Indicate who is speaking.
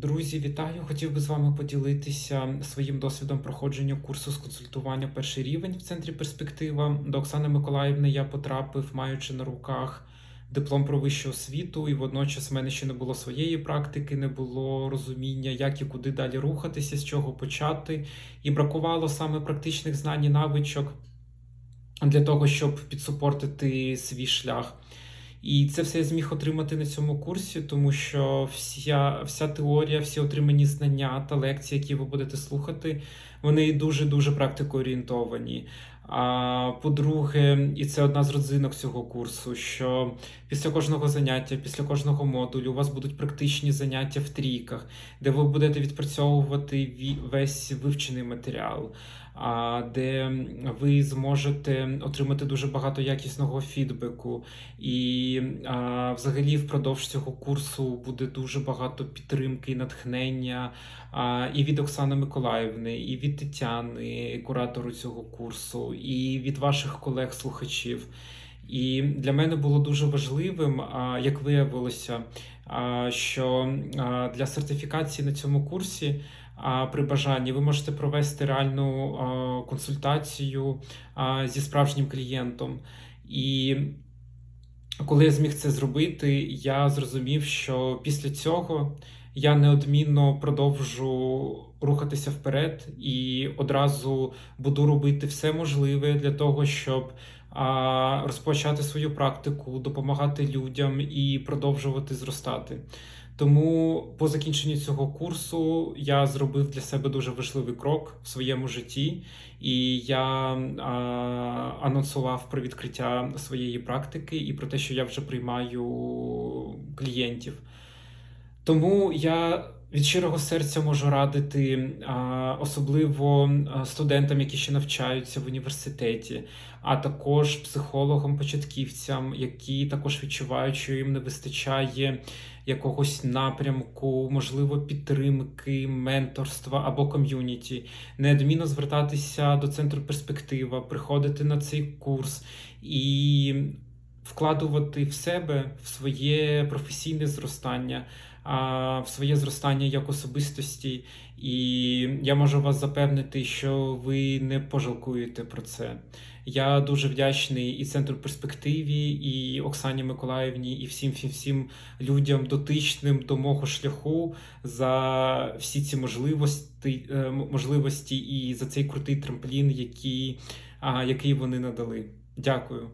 Speaker 1: Друзі, вітаю! Хотів би з вами поділитися своїм досвідом проходження курсу з консультування перший рівень в центрі перспектива. До Оксани Миколаївни я потрапив, маючи на руках диплом про вищу освіту, і водночас в мене ще не було своєї практики, не було розуміння, як і куди далі рухатися, з чого почати. І бракувало саме практичних знань і навичок для того, щоб підсупортити свій шлях. І це все я зміг отримати на цьому курсі, тому що вся, вся теорія, всі отримані знання та лекції, які ви будете слухати, вони дуже дуже практикоорієнтовані. А по-друге, і це одна з родзинок цього курсу: що після кожного заняття, після кожного модулю у вас будуть практичні заняття в трійках, де ви будете відпрацьовувати ві- весь вивчений матеріал, де ви зможете отримати дуже багато якісного фідбеку. І взагалі впродовж цього курсу буде дуже багато підтримки і натхнення і від Оксани Миколаївни, і від Тетяни, куратору цього курсу, і від ваших колег-слухачів. І для мене було дуже важливим, як виявилося, що для сертифікації на цьому курсі при бажанні ви можете провести реальну консультацію зі справжнім клієнтом. І коли я зміг це зробити, я зрозумів, що після цього я неодмінно продовжу рухатися вперед і одразу буду робити все можливе для того, щоб а, розпочати свою практику, допомагати людям і продовжувати зростати. Тому по закінченню цього курсу я зробив для себе дуже важливий крок в своєму житті, і я а, анонсував про відкриття своєї практики і про те, що я вже приймаю клієнтів. Тому я від щирого серця можу радити, особливо студентам, які ще навчаються в університеті, а також психологам-початківцям, які також відчувають, що їм не вистачає якогось напрямку, можливо, підтримки, менторства або ком'юніті. Неодмінно звертатися до центру перспектива, приходити на цей курс і вкладувати в себе в своє професійне зростання, в своє зростання як особистості. І я можу вас запевнити, що ви не пожалкуєте про це. Я дуже вдячний і центру перспективі, і Оксані Миколаївні, і всім всім всім людям, дотичним до мого шляху за всі ці можливості, е, можливості і за цей крутий трамплін, який, який вони надали. Дякую.